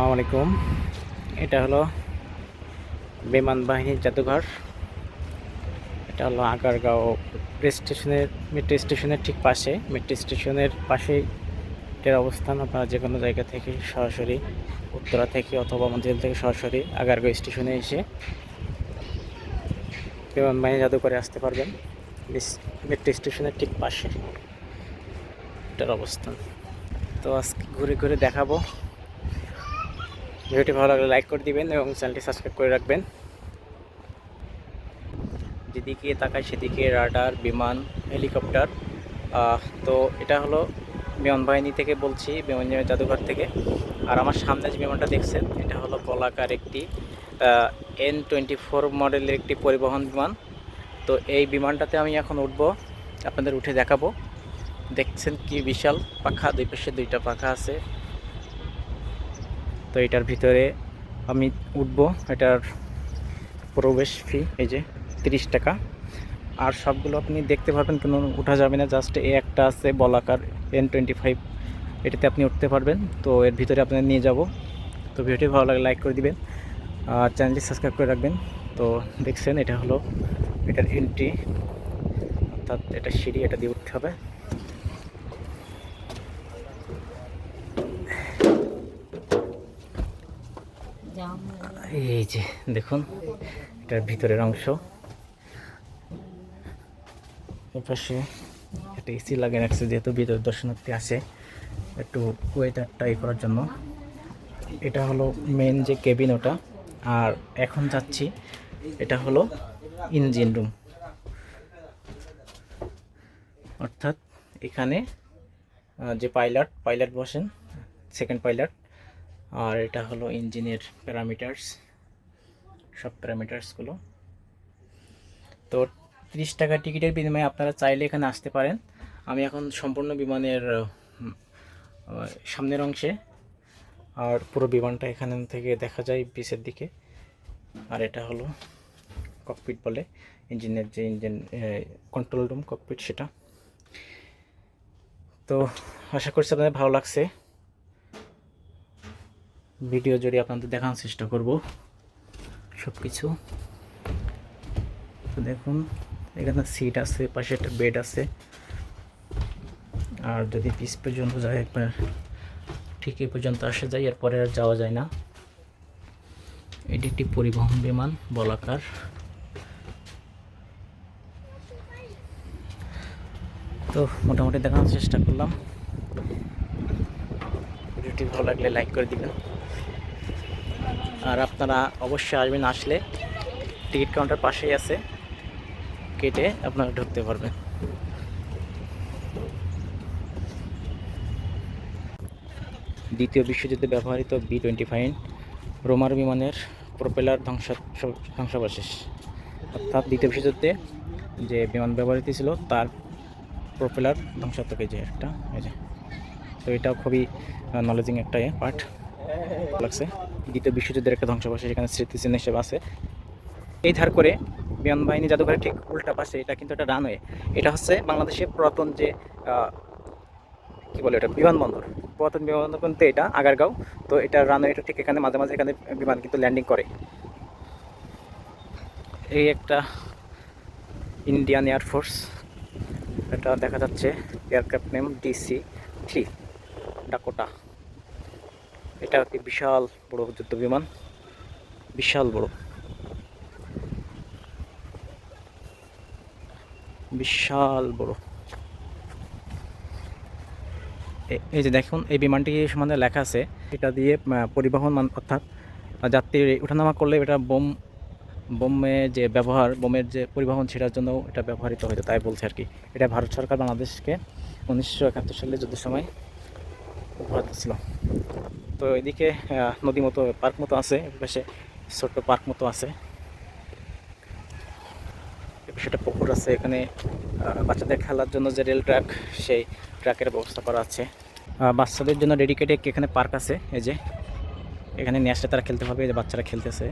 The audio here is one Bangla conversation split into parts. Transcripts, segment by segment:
আসসালামু আলাইকুম। এটা হলো বিমান বাহিনীর জাদুঘর। এটা হলো আগারগাঁও রেল স্টেশনের মেট্রো স্টেশনের ঠিক পাশে। মেট্রো স্টেশনের পাশেই এটার অবস্থান। আপনারা যে কোনো জায়গা থেকে সরাসরি, উত্তরা থেকে অথবা মঞ্জিল থেকে সরাসরি আগারগাঁও স্টেশনে এসে বিমান বাহিনী জাদুঘরে আসতে পারবেন। মেট্রো স্টেশনের ঠিক পাশে এটার অবস্থান। তো আজকে ঘুরে ঘুরে দেখাবো। ভিডিওটি ভালো লাগলে লাইক করে দিবেন এবং চ্যানেলটি সাবস্ক্রাইব করে রাখবেন। যেদিকে তাকায় সেদিকে রাডার, বিমান, হেলিকপ্টার তো এটা হলো বিমান বাহিনী থেকে বলছি, বিমান জাদুঘর থেকে। আর আমার সামনে যে বিমানটা দেখছেন, এটা হলো কলাকার একটি এন টোয়েন্টি ফোর মডেলের একটি পরিবহন বিমান। তো এই বিমানটাতে আমি এখন উঠবো, আপনাদের উঠে দেখাবো। দেখছেন কি বিশাল পাখা, দুই পাশে দুইটা পাখা আছে। তো এটার ভিতরে আমি উঠব, এটার প্রবেশ ফি এই যে তিরিশ টাকা। আর সবগুলো আপনি দেখতে পারবেন, কোনো উঠা যাবে না জাস্ট এ একটা আছে বলাকার এন টোয়েন্টি ফাইভ এটাতে আপনি উঠতে পারবেন। তো এর ভিতরে আপনাদের নিয়ে যাব। তো ভিডিওটি ভালো লাগে লাইক করে দিবেন, আর চ্যানেলটি সাবস্ক্রাইব করে রাখবেন। তো দেখছেন, এটা হলো এটার এন্ট্রি অর্থাৎ এটা সিঁড়ি, এটা দিয়ে উঠতে হবে। এই যে, দেখুন, এটার ভিতরের অংশ। এপাশে একটা এসি লাগিয়ে রাখছে, যেহেতু ভিতরে দর্শনার্থী আসে একটু ওয়েদারটা ই করার জন্য। এটা হলো মেন যে কেবিন ওটা, আর এখন যাচ্ছি, এটা হলো ইঞ্জিন রুম অর্থাৎ এখানে যে পাইলট পাইলট বসেন সেকেন্ড পাইলট আর এটা হলো ইঞ্জিনের প্যারামিটার্স সব প্যারামিটার্সগুলো তো তিরিশ টাকা টিকিটের বিনিময়ে আপনারা চাইলে এখানে আসতে পারেন। আমি এখন সম্পূর্ণ বিমানের সামনের অংশে, আর পুরো বিমানটা এখান থেকে দেখা যায় পিছের দিকে। আর এটা হলো ককপিট বলে, ইঞ্জিনের যে ইঞ্জিন কন্ট্রোল রুম ককপিট সেটা। তো আশা করছি আপনাদের ভালো লাগছে। ভিডিও জুড়ে আপনাদের দেখানোর চেষ্টা করব। সব কিছু তো দেখুন, এখানে সিট আছে, পাশে একটা বেড আছে। আর যদি পিস পর্যন্ত যায়, একবার ঠিক এই পর্যন্ত আসা যায়, এরপরে আর যাওয়া যায় না। এটি একটি পরিবহন বিমান, বলাকার। তো মোটামুটি দেখানোর চেষ্টা করলাম। ভিডিওটি ভালো লাগলে লাইক করে দিবেন। আর আপনারা অবশ্যই আসবেন, আসলে টিকিট কাউন্টার পাশেই আছে। কেটে আপনারা ঢুকতে পারবেন। দ্বিতীয় বিশ্বযুদ্ধে ব্যবহৃত বি টোয়েন্টি ফাইভ রোমার বিমানের প্রোপেলার ধ্বংস, ধ্বংসাবশেষ। অর্থাৎ দ্বিতীয় বিশ্বযুদ্ধে যে বিমান ব্যবহৃত ছিল, তার প্রোপেলার ধ্বংসাত্মক যে একটা, এই যে। তো এটাও খুবই নলেজিং একটা পার্ট। লাগছে। দ্বিতীয় বিশ্বযুদ্ধের একটা ধ্বংসাবশেষ এখানে স্মৃতিচিহ্ন হিসেবে আছে। এই ধার করে বিমান বাহিনী জাদুঘরের ঠিক উল্টা পাশে, এটা কিন্তু একটা রানওয়ে এটা হচ্ছে বাংলাদেশের পুরাতন যে কি বলে এটা বিমানবন্দর। পুরাতন বিমানবন্দর কিন্তু এটা, আগারগাঁও। তো এটা রানওয়েটা ঠিক এখানে, মাঝে মাঝে এখানে বিমান কিন্তু ল্যান্ডিং করে। এই একটা ইন্ডিয়ান এয়ারফোর্স এটা দেখা যাচ্ছে aircraft name DC three Dakota এটা একটি বিশাল বড় যুদ্ধ বিমান। বিশাল বড়। বিশাল বড়। এই যে দেখুন, এই বিমানটি সম্বন্ধে লেখা আছে, এটা দিয়ে পরিবহন মান- অর্থাৎ যাত্রী ওঠানামা করলে এটা বোম, বোমে যে ব্যবহার, বোমের যে পরিবহন, সেটার জন্য এটা ব্যবহৃত হয়েছে, তাই বলছে আর কি। এটা ভারত সরকার বাংলাদেশকে উনিশশো একাত্তর সালে যুদ্ধের সময় উপহার ছিল তো এদিকে নদী মতো, পার্ক মতো আছে, পাশে ছোট্ট পার্ক মতো আছে। সেটা পুকুর আছে, এখানে বাচ্চাদের খেলার জন্য যে রেল ট্র্যাক সেই ট্র্যাকের ব্যবস্থা করা আছে। বাচ্চাদের জন্য ডেডিকেটেড এখানে পার্ক আছে, এই যে। এখানে নিয়ে আসলে তারা খেলতে পারবে যে বাচ্চারা খেলতেছে।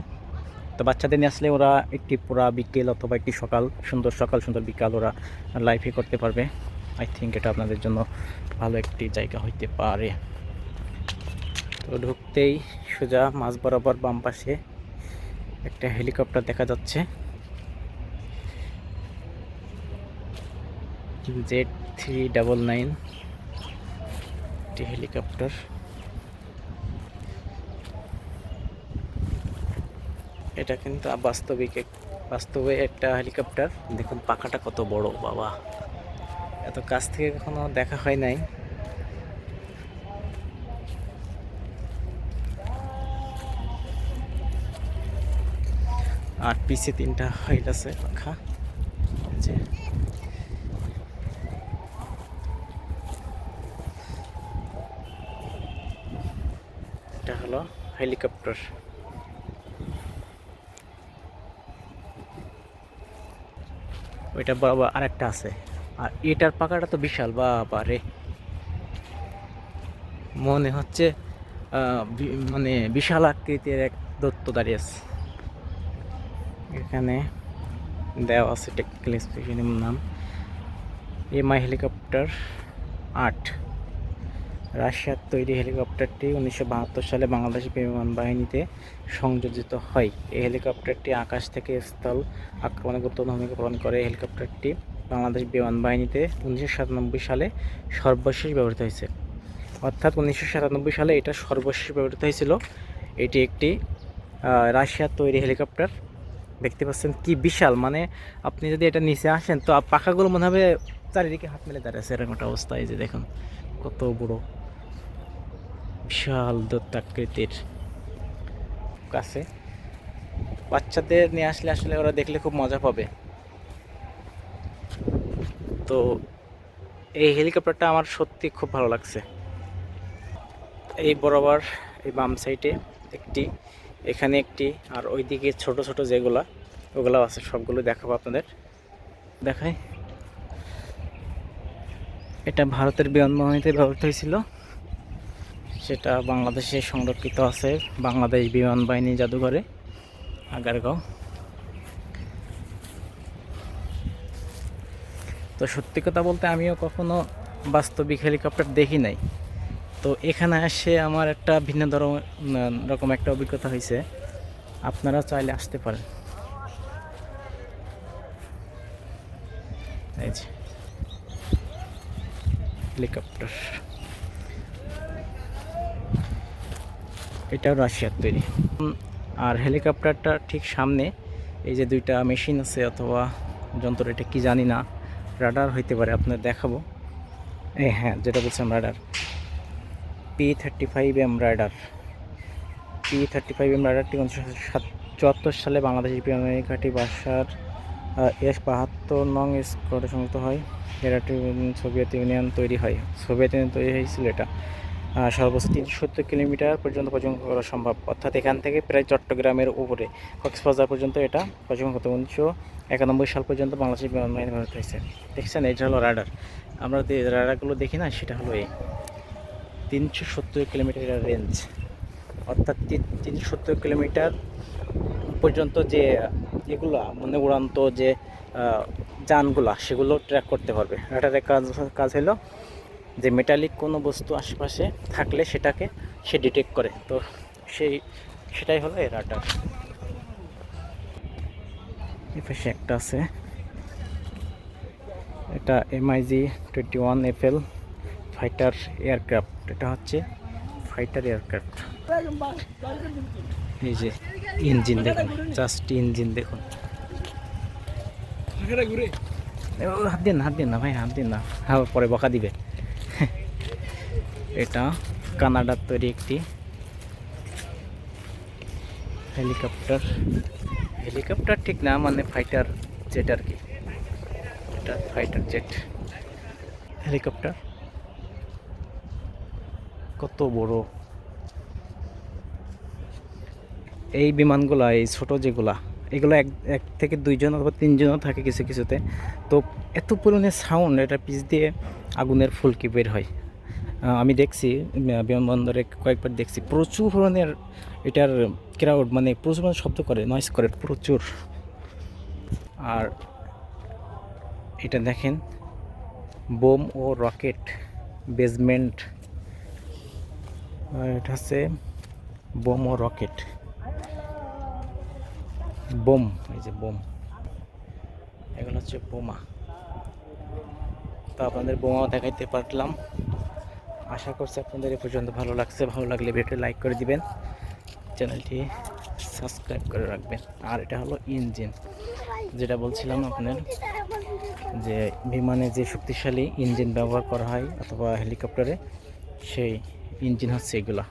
তো বাচ্চাদের নিয়ে আসলে ওরা একটি পুরা বিকেল অথবা একটি সকাল, সুন্দর সকাল, সুন্দর বিকাল ওরা লাইফে করতে পারবে। আই থিঙ্ক এটা আপনাদের জন্য ভালো একটি জায়গা হইতে পারে। তো ঢুকতেই সোজা মাঝ বরাবর বাম পাশে একটা হেলিকপ্টার দেখা যাচ্ছে। জেড থ্রি ডাবল নাইন, একটি হেলিকপ্টার। এটা কিন্তু বাস্তবিক বাস্তবে একটা হেলিকপ্টার। দেখুন, পাখাটা কত বড়, বাবা। এত কাছ থেকে কখনো দেখা হয় নাই। আর পিছে তিনটা হাইট আছে, পাখা। এটা হলো হেলিকপ্টার ওইটা বাবা আরেকটা আছে। আর এটার পাকাটা তো বিশাল বাবা মনে হচ্ছে মানে বিশাল আকৃতির এক দত্ত দাঁড়িয়ে আছে। এখানে দেওয়া আছে টেকনিক্যাল স্পেশালিম নাম। এমআই হেলিকপ্টার আট। রাশিয়ার তৈরি হেলিকপ্টারটি উনিশশো বাহাত্তর সালে বাংলাদেশ বিমান বাহিনীতে সংযোজিত হয়। এই হেলিকপ্টারটি আকাশ থেকে স্থল আক্রমণে গুরুত্বপূর্ণ ভূমিকা পালন করে। এই হেলিকপ্টারটি বাংলাদেশ বিমান বাহিনীতে উনিশশো সাতানব্বই সালে সর্বশেষ ব্যবহৃত হয়েছে। অর্থাৎ উনিশশো সাতানব্বই সালে এটা সর্বশেষ ব্যবহৃত হয়েছিল। এটি একটি রাশিয়ার তৈরি হেলিকপ্টার। দেখতে পাচ্ছেন কি বিশাল। মানে আপনি যদি এটা নিচে আসেন, তো পাখাগুলো মনে হবে চারিদিকে হাত মেলে দাঁড়িয়ে আছে, এরকম একটা অবস্থা। এই যে দেখুন, কত বড়, বিশাল দত্তাকৃতির কাছে বাচ্চাদের নিয়ে আসলে আসলে ওরা দেখলে খুব মজা পাবে। তো এই হেলিকপ্টারটা আমার সত্যি খুব ভালো লাগছে। এই বরাবর এই বাম সাইডে একটি এখানে একটি, আর ওইদিকে ছোট ছোট যেগুলা ওগুলো আছে, সবগুলো দেখাবো আপনাদের। দেখাই। এটা ভারতের বিমানবাহিনীতে ব্যবহৃত হয়েছিল। সেটা বাংলাদেশে সংরক্ষিত আছে, বাংলাদেশ বিমান বাহিনী জাদুঘরে, আগারগাঁও। তো সত্যি কথা বলতে আমিও কখনো বাস্তবিক হেলিকপ্টার দেখি নাই। তো এখানে এসে আমার একটা ভিন্ন ধরম রকম একটা অভিজ্ঞতা হয়েছে। আপনারা চাইলে আসতে পারেন। হেলিকপ্টার এটাও রাশিয়ার তৈরি। আর হেলিকপ্টারটা ঠিক সামনে, এই যে দুইটা মেশিন আছে অথবা যন্ত্র, এটা কি জানি না। রাডার হইতে পারে আপনার দেখাবো। এই হ্যাঁ যেটা বলছিলাম radar P thirty five M P thirty five M উনিশশো চুয়াত্তর সালে বাংলাদেশের বিমানবাহিনী ঘাঁটি বাসার এস বাহাত্তর নং স্কোয়াডে সংযুক্ত হয়। উম, সোভিয়েত ইউনিয়ন তৈরি হয়। সোভিয়েত ইউনিয়ন তৈরি হয়েছিল এটা। সর্বোচ্চ তিনশো সত্তর কিলোমিটার পর্যন্ত পর্যন্ত করা সম্ভব। অর্থাৎ এখান থেকে প্রায় চট্টগ্রামের উপরে। কক্সবাজার পর্যন্ত এটা পর্যন্ত করতে উনিশশো একানব্বই সাল পর্যন্ত বাংলাদেশের বিমান বাহিনী হয়েছে। দেখছেন এটা হলো রাডার। আমরা যে রাডারগুলো দেখি না সেটা হলো এই। তিনশো সত্তর কিলোমিটার রেঞ্জ অর্থাৎ তিনশো সত্তর কিলোমিটার পর্যন্ত যে, এগুলা মানে উড়ান্ত যে যানগুলা, সেগুলো ট্র্যাক করতে পারবে রাডারের কাজ কাজ হলো যে মেটালিক কোনো বস্তু আশেপাশে থাকলে সেটাকে সে ডিটেক্ট করে। তো সেই, সেটাই হলো এই রাডার। এই পাশে একটা আছে। এটা MIG twenty one FL fighter aircraft, এটা হচ্ছে ফাইটার এয়ারক্রাফট। এই যে ইঞ্জিন দেখুন, জাস্ট ইঞ্জিন দেখুন। হাত দিন হাত দিন না ভাই, হাত দিন না। হ্যাঁ পরে বকা দিবে। এটা কানাডার তৈরি একটি হেলিকপ্টার। হেলিকপ্টার ঠিক না মানে ফাইটার জেট আর কি। এটা ফাইটার জেট। হেলিকপ্টার। কত বড়? এই বিমানগুলা, এই ছোট যেগুলা, এগুলো এক এক থেকে দুইজন অথবা তিনজনও থাকে কিছু কিছুতে। তো এত পরিমাণে সাউন্ড এটা পিচ দিয়ে আগুনের ফুলকি বের হয়। আমি দেখছি বিমানবন্দরে কয়েকবার দেখছি, প্রচুর ধরনের এটার ক্রাউড মানে প্রচুর পরিমাণে শব্দ করে নয়েস করে, প্রচুর। আর এটা দেখেন, বোম ও রকেট বেসমেন্ট এটা হচ্ছে বোম ও রকেট। বোম, এই যে বোম। এগুলো হচ্ছে বোমা। তো আপনাদের বোমাও দেখাইতে পারলাম। আশা করছি আপনাদের এ পর্যন্ত ভালো লাগছে। ভালো লাগলে ভিডিওটি লাইক করে দিবেন। চ্যানেলটি সাবস্ক্রাইব করে রাখবেন। আর এটা হলো ইঞ্জিন। যেটা বলছিলাম আপনার যে বিমানে যে শক্তিশালী ইঞ্জিন ব্যবহার করা হয় অথবা হেলিকপ্টারে, সেই ইঞ্জিন হচ্ছে এগুলা।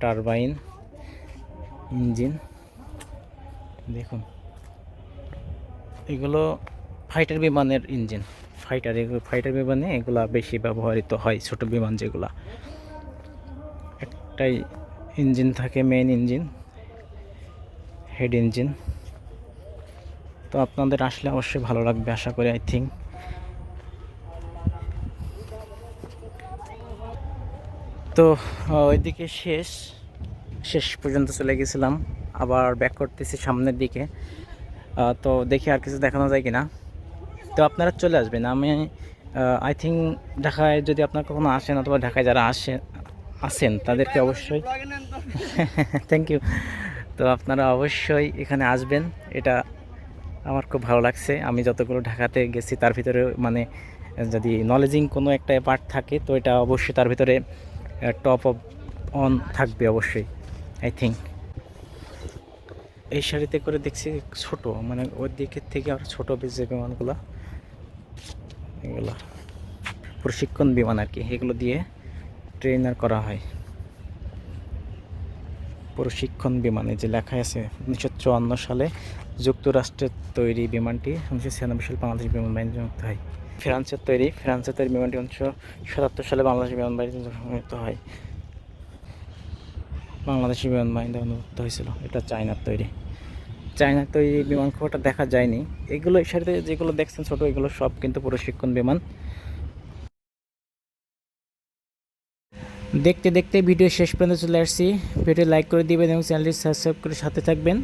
Turbine, engine. দেখুন। এগুলো ফাইটার বিমানের ইঞ্জিন। ফাইটার এগুলো ফাইটার বিমানে এগুলা বেশি ব্যবহৃত হয়, ছোট বিমান যেগুলা। একটাই ইঞ্জিন থাকে মেইন ইঞ্জিন হেড ইঞ্জিন। তো আপনাদের আসলে অবশ্যই ভালো লাগবে, আশা করি আই থিঙ্ক তো ওইদিকে শেষ শেষ পর্যন্ত চলে গেছিলাম। আবার ব্যাক করতেছি সামনের দিকে। তো দেখি আর কিছু দেখানো যায় কিনা। তো আপনারা চলে আসবেন। আমি আই থিঙ্ক ঢাকায় যদি আপনার কখনো আসেন অথবা ঢাকায় যারা আসে আসেন তাদেরকে অবশ্যই থ্যাংক ইউ তো আপনারা অবশ্যই এখানে আসবেন। এটা আমার খুব ভালো লাগছে। আমি যতগুলো ঢাকাতে গেছি, তার ভিতরে মানে যদি নলেজিং কোনো একটা পার্ট থাকে, তো এটা অবশ্যই তার ভিতরে টপ অফ অন থাকবে অবশ্যই আই থিঙ্ক এই শাড়িতে করে দেখছি ছোট মানে ওই দিকের থেকে আর ছোট যে বিমানগুলো এগুলো প্রশিক্ষণ বিমান আর কি, এগুলো দিয়ে ট্রেনার করা হয়। প্রশিক্ষণ বিমানে যে লেখা আছে, উনিশশো চুয়ান্ন সালে যুক্তরাষ্ট্রের তৈরি বিমানটি, উনিশশো ছিয়ানব্বই সালে বাংলাদেশ বিমান বাহিনীতে মুক্ত হয়। ফ্রান্সের তৈরি ফ্রান্সের তৈরি বিমানটি উনিশশো সাতাত্তর সালে বাংলাদেশ বিমান বাহিনীতে মুক্ত হয়। বাংলাদেশি বিমান বাহিনীতে মুক্ত হয়েছিল। এটা চায়নার তৈরি। চায়নার তৈরি বিমান খুব একটা দেখা যায়নি। এগুলো এর সাথে যেগুলো দেখছেন ছোটো, এগুলো সব কিন্তু প্রশিক্ষণ বিমান। দেখতে দেখতে ভিডিও শেষ পর্যন্ত চলে আসছি। ভিডিও লাইক করে দিবেন এবং চ্যানেলটি সাবস্ক্রাইব করে সাথে থাকবেন।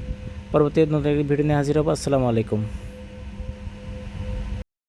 পরবর্তী নতুন ভিডিও নিয়ে হাজির হব। আসসালামু আলাইকুম।